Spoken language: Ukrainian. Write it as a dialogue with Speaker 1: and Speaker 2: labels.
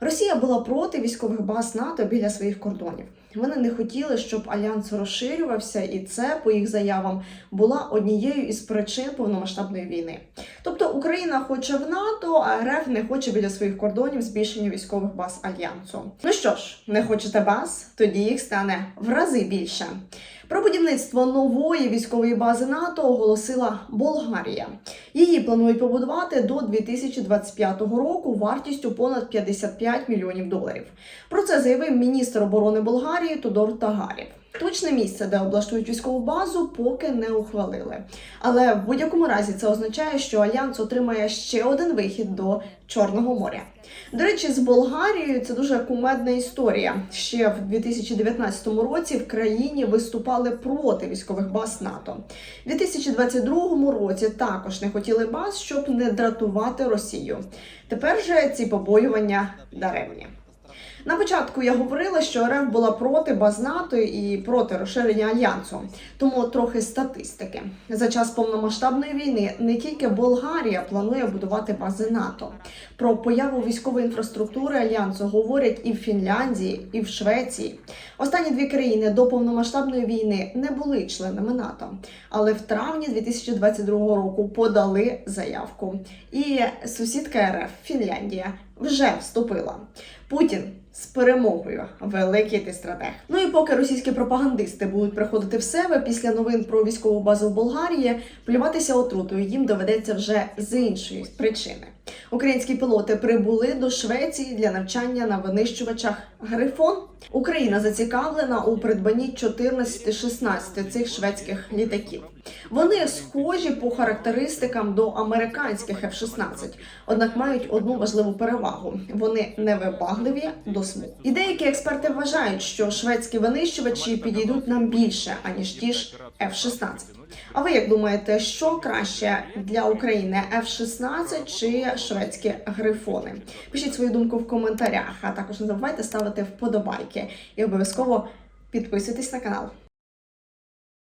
Speaker 1: Росія була проти військових баз НАТО біля своїх кордонів. Вони не хотіли, щоб альянс розширювався, і це, по їх заявам, була однією із причин повномасштабної війни. Тобто Україна хоче в НАТО, а РФ не хоче біля своїх кордонів збільшення військових баз альянсу. Ну що ж, не хочете баз? Тоді їх стане в рази більше. Про будівництво нової військової бази НАТО оголосила Болгарія. Її планують побудувати до 2025 року вартістю понад 55 мільйонів доларів. Про це заявив міністр оборони Болгарії Тодор Тагарів. Точне місце, де облаштують військову базу, поки не ухвалили. Але в будь-якому разі це означає, що альянс отримає ще один вихід до Чорного моря. До речі, з Болгарією це дуже кумедна історія. Ще в 2019 році в країні виступали проти військових баз НАТО. У 2022 році також не хотіли баз, щоб не дратувати Росію. Тепер же ці побоювання даремні. На початку я говорила, що РФ була проти баз НАТО і проти розширення альянсу. Тому трохи статистики. За час повномасштабної війни не тільки Болгарія планує будувати бази НАТО. Про появу військової інфраструктури альянсу говорять і в Фінляндії, і в Швеції. Останні дві країни до повномасштабної війни не були членами НАТО, але в травні 2022 року подали заявку. І сусідка РФ Фінляндія вже вступила. Путін з перемогою. Великий ти стратег. Ну і поки російські пропагандисти будуть приходити в себе після новин про військову базу в Болгарії, плюватися отрутою їм доведеться вже з іншої причини. Українські пілоти прибули до Швеції для навчання на винищувачах Грифон. Україна зацікавлена у придбанні 14-16 цих шведських літаків. Вони схожі по характеристикам до американських F-16, однак мають одну важливу перевагу: вони невибагливі до смуг. І деякі експерти вважають, що шведські винищувачі підійдуть нам більше аніж ті ж F-16. А ви як думаєте, що краще для України F-16 чи шведські грифони? Пишіть свою думку в коментарях, а також не забувайте ставити вподобайки і обов'язково підписуйтесь на канал.